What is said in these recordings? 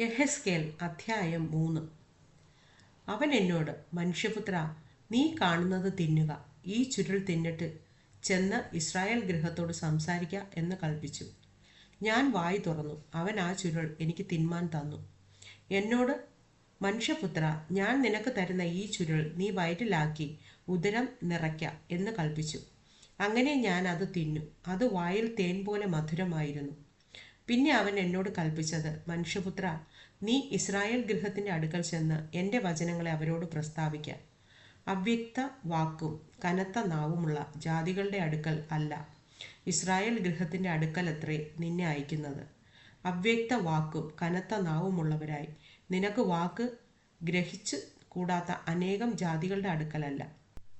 യഹസ്കേൽ അധ്യായം മൂന്ന്. അവൻ എന്നോട് മനുഷ്യപുത്ര നീ കാണുന്നത് തിന്നുക. ഈ ചുരുൾ തിന്നിട്ട് ചെന്ന് ഇസ്രായേൽ ഗൃഹത്തോട് സംസാരിക്കുക എന്ന് കൽപ്പിച്ചു ഞാൻ വായി തുറന്നു. അവൻ ആ ചുരുൾ എനിക്ക് തിന്മാൻ തന്നു. എന്നോട് മനുഷ്യപുത്ര ഞാൻ നിനക്ക് തരുന്ന ഈ ചുരുൾ നീ വയറ്റിലാക്കി ഉദരം നിറയ്ക്ക എന്ന് കൽപ്പിച്ചു അങ്ങനെ ഞാൻ അത് തിന്നു. അത് വായിൽ തേൻ പോലെ മധുരമായിരുന്നു. പിന്നെ അവൻ എന്നോട് കൽപ്പിച്ചത് മനുഷ്യപുത്ര നീ ഇസ്രായേൽ ഗൃഹത്തിന്റെ അടുക്കൽ ചെന്ന് എന്റെ വചനങ്ങളെ അവരോട് പ്രസ്താവിക്ക. അവ്യക്ത വാക്കും കനത്ത നാവുമുള്ള ജാതികളുടെ അടുക്കൽ അല്ല ഇസ്രായേൽ ഗൃഹത്തിന്റെ അടുക്കൽ അത്രേ നിന്നെ അയക്കുന്നത്. അവ്യക്ത വാക്കും കനത്ത നാവുമുള്ളവരായി നിനക്ക് വാക്ക് ഗ്രഹിച്ച് കൂടാത്ത അനേകം ജാതികളുടെ അടുക്കലല്ല.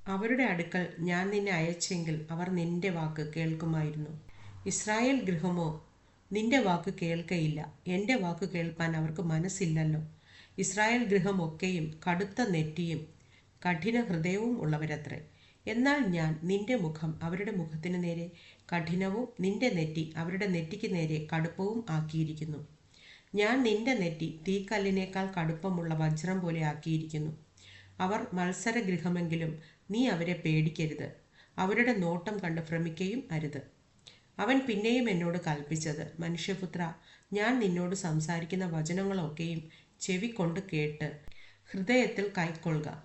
അവരുടെ അടുക്കൽ ഞാൻ നിന്നെ അയച്ചെങ്കിൽ അവർ നിന്റെ വാക്ക് കേൾക്കുമായിരുന്നു. ഇസ്രായേൽ ഗൃഹമോ നിന്റെ വാക്ക് കേൾക്കയില്ല. എന്റെ വാക്ക് കേൾപ്പാൻ അവർക്ക് മനസ്സില്ലല്ലോ. ഇസ്രായേൽ ഗൃഹമൊക്കെയും കടുത്ത നെറ്റിയും കഠിന ഹൃദയവും ഉള്ളവരത്രേ. എന്നാൽ ഞാൻ നിന്റെ മുഖം അവരുടെ മുഖത്തിന് നേരെ കഠിനവും നിന്റെ നെറ്റി അവരുടെ നെറ്റിക്ക് നേരെ കടുപ്പവും ആക്കിയിരിക്കുന്നു. ഞാൻ നിന്റെ നെറ്റി തീക്കല്ലിനേക്കാൾ കടുപ്പമുള്ള വജ്രം പോലെ ആക്കിയിരിക്കുന്നു. അവർ മത്സരഗൃഹമെങ്കിലും നീ അവരെ പേടിക്കരുത്. അവരുടെ നോട്ടം കണ്ട് ഭ്രമിക്കുകയും അരുത്. അവൻ പിന്നെയും എന്നോട് കൽപ്പിച്ചത് മനുഷ്യപുത്ര ഞാൻ നിന്നോട് സംസാരിക്കുന്ന വചനങ്ങളൊക്കെയും ചെവിക്കൊണ്ട് കേട്ട് ഹൃദയത്തിൽ കൈക്കൊള്ളുക.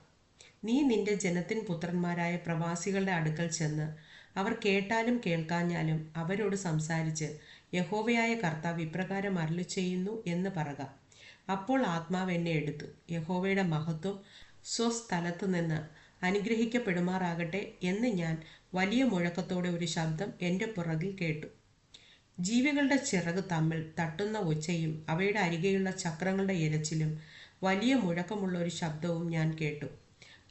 നീ നിന്റെ ജനത്തിൻ പുത്രന്മാരായ പ്രവാസികളുടെ അടുക്കൽ ചെന്ന് അവർ കേട്ടാലും കേൾക്കാഞ്ഞാലും അവരോട് സംസാരിച്ച് യഹോവയായ കർത്താവ് ഇപ്രകാരം അരളി ചെയ്യുന്നു എന്ന് പറക. അപ്പോൾ ആത്മാവ് എന്നെ എടുത്തു. യഹോവയുടെ മഹത്വം സ്വസ്ഥലത്തു നിന്ന് അനുഗ്രഹിക്കപ്പെടുമാറാകട്ടെ എന്ന് ഞാൻ വലിയ മുഴക്കത്തോടെ ഒരു ശബ്ദം എന്റെ പുറകിൽ കേട്ടു. ജീവികളുടെ ചിറക് തമ്മിൽ തട്ടുന്ന ഒച്ചയും അവയുടെ അരികെയുള്ള ചക്രങ്ങളുടെ ഇരച്ചിലും വലിയ മുഴക്കമുള്ള ഒരു ശബ്ദവും ഞാൻ കേട്ടു.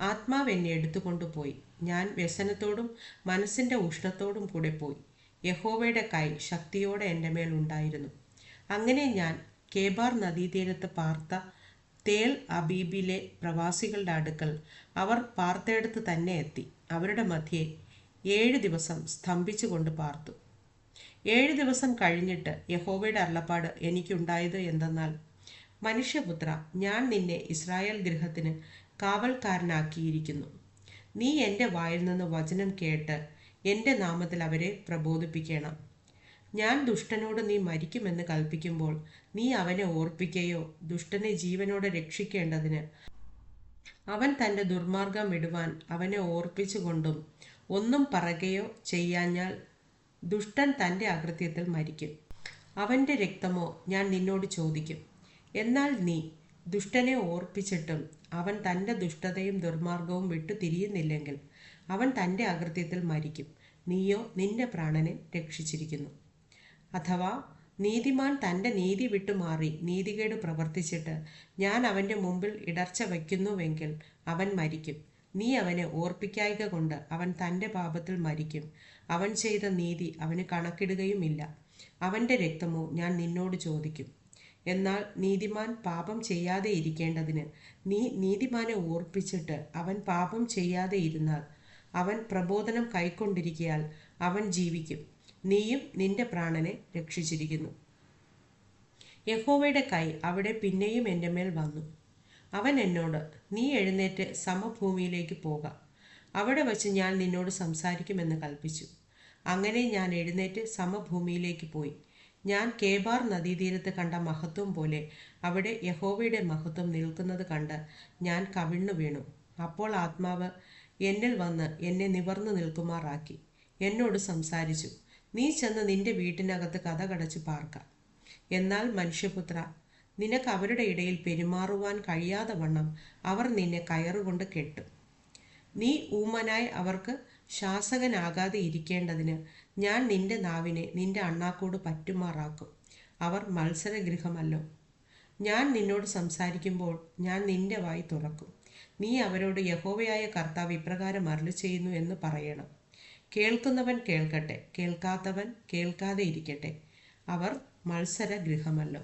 ആത്മാവ് എന്നെ എടുത്തുകൊണ്ടുപോയി ഞാൻ വ്യസനത്തോടും മനസ്സിന്റെ ഉഷ്ണത്തോടും കൂടെ പോയി. യഹോവയുടെ കൈ ശക്തിയോടെ എന്റെ മേൽ ഉണ്ടായിരുന്നു. അങ്ങനെ ഞാൻ കേബാർ നദീതീരത്ത് പാർത്ത തേൽ അബീബിലെ പ്രവാസികളുടെ അടുക്കൽ അവർ പാർത്തയിടത്ത് തന്നെ എത്തി. അവരുടെ മധ്യേ ഏഴ് ദിവസം സ്തംഭിച്ചുകൊണ്ട് പാർത്തു. ഏഴ് ദിവസം കഴിഞ്ഞിട്ട് യഹോവയുടെ അരുളപ്പാട് എനിക്കുണ്ടായത് എന്തെന്നാൽ മനുഷ്യപുത്ര ഞാൻ നിന്നെ ഇസ്രായേൽ ഗൃഹത്തിന് കാവൽക്കാരനാക്കിയിരിക്കുന്നു. നീ എന്റെ വായിൽ നിന്ന് വചനം കേട്ട് എന്റെ നാമത്തിൽ അവരെ പ്രബോധിപ്പിക്കണം. ഞാൻ ദുഷ്ടനോട് നീ മരിക്കുമെന്ന് കൽപ്പിക്കുമ്പോൾ നീ അവനെ ഓർപ്പിക്കുകയോ ദുഷ്ടനെ ജീവനോടെ രക്ഷിക്കേണ്ടതിന്? അവൻ തന്റെ ദുർമാർഗം വിടുവാൻ അവനെ ഓർപ്പിച്ചുകൊണ്ടും ഒന്നും പറയുകയോ ചെയ്യാഞ്ഞാൽ ദുഷ്ടൻ തന്റെ അകൃത്യത്തിൽ മരിക്കും. അവന്റെ രക്തമോ ഞാൻ നിന്നോട് ചോദിക്കും. എന്നാൽ നീ ദുഷ്ടനെ ഓർപ്പിച്ചിട്ടും അവൻ തന്റെ ദുഷ്ടതയും ദുർമാർഗവും വിട്ടു തിരിയുന്നില്ലെങ്കിൽ അവൻ തന്റെ അകൃത്യത്തിൽ മരിക്കും. നീയോ നിന്റെ പ്രാണനെ രക്ഷിച്ചിരിക്കുന്നു. അഥവാ നീതിമാൻ തന്റെ നീതി വിട്ടുമാറി നീതികേട് പ്രവർത്തിച്ചിട്ട് ഞാൻ അവന്റെ മുമ്പിൽ ഇടർച്ച വയ്ക്കുന്നുവെങ്കിൽ അവൻ മരിക്കും. നീ അവനെ ഓർപ്പിക്കായിക കൊണ്ട് അവൻ തന്റെ പാപത്തിൽ മരിക്കും. അവൻ ചെയ്ത നീതി അവന് കണക്കിടുകയുമില്ല. അവന്റെ രക്തമോ ഞാൻ നിന്നോട് ചോദിക്കും. എന്നാൽ നീതിമാൻ പാപം ചെയ്യാതെ ഇരിക്കേണ്ടതിന് നീ നീതിമാനെ ഓർപ്പിച്ചിട്ട് അവൻ പാപം ചെയ്യാതെ ഇരുന്നാൽ അവൻ പ്രബോധനം കൈക്കൊണ്ടിരിക്കയാൽ അവൻ ജീവിക്കും. നീയും നിന്റെ പ്രാണനെ രക്ഷിച്ചിരിക്കുന്നു. യഹോവയുടെ കൈ അവിടെ പിന്നെയും എന്റെ മേൽ വന്നു. അവൻ എന്നോട് നീ എഴുന്നേറ്റ് സമഭൂമിയിലേക്ക് പോകാം. അവിടെ വച്ച് ഞാൻ നിന്നോട് സംസാരിക്കുമെന്ന് കൽപ്പിച്ചു അങ്ങനെ ഞാൻ എഴുന്നേറ്റ് സമഭൂമിയിലേക്ക് പോയി. ഞാൻ കേബാർ നദീതീരത്ത് കണ്ട മഹത്വം പോലെ അവിടെ യഹോവയുടെ മഹത്വം നിൽക്കുന്നത് കണ്ട് ഞാൻ കവിണ്ണു വീണു. അപ്പോൾ ആത്മാവ് എന്നിൽ വന്ന് എന്നെ നിവർന്നു നിൽക്കുമാറാക്കി. എന്നോട് സംസാരിച്ചു. നീ ചെന്ന് നിന്റെ വീട്ടിനകത്ത് കഥ കടച്ച് പാർക്ക. എന്നാൽ മനുഷ്യപുത്ര നിനക്ക് അവരുടെ ഇടയിൽ പെരുമാറുവാൻ കഴിയാതെ വണ്ണം അവർ നിന്നെ കയറുകൊണ്ട് കെട്ടും. നീ ഊമനായി അവർക്ക് ശാസകനാകാതെ ഇരിക്കേണ്ടതിന് ഞാൻ നിന്റെ നാവിനെ നിന്റെ അണ്ണാക്കോട് പറ്റുമാറാക്കും. അവർ മത്സരഗൃഹമല്ലോ. ഞാൻ നിന്നോട് സംസാരിക്കുമ്പോൾ ഞാൻ നിന്റെ വായി തുറക്കും. നീ അവരോട് യഹോവയായ കർത്താവ് ഇപ്രകാരം അരുളി ചെയ്യുന്നു എന്ന് പറയണം. കേൾക്കുന്നവൻ കേൾക്കട്ടെ കേൾക്കാത്തവൻ കേൾക്കാതെ ഇരിക്കട്ടെ. അവർ മത്സരഗൃഹമല്ലോ.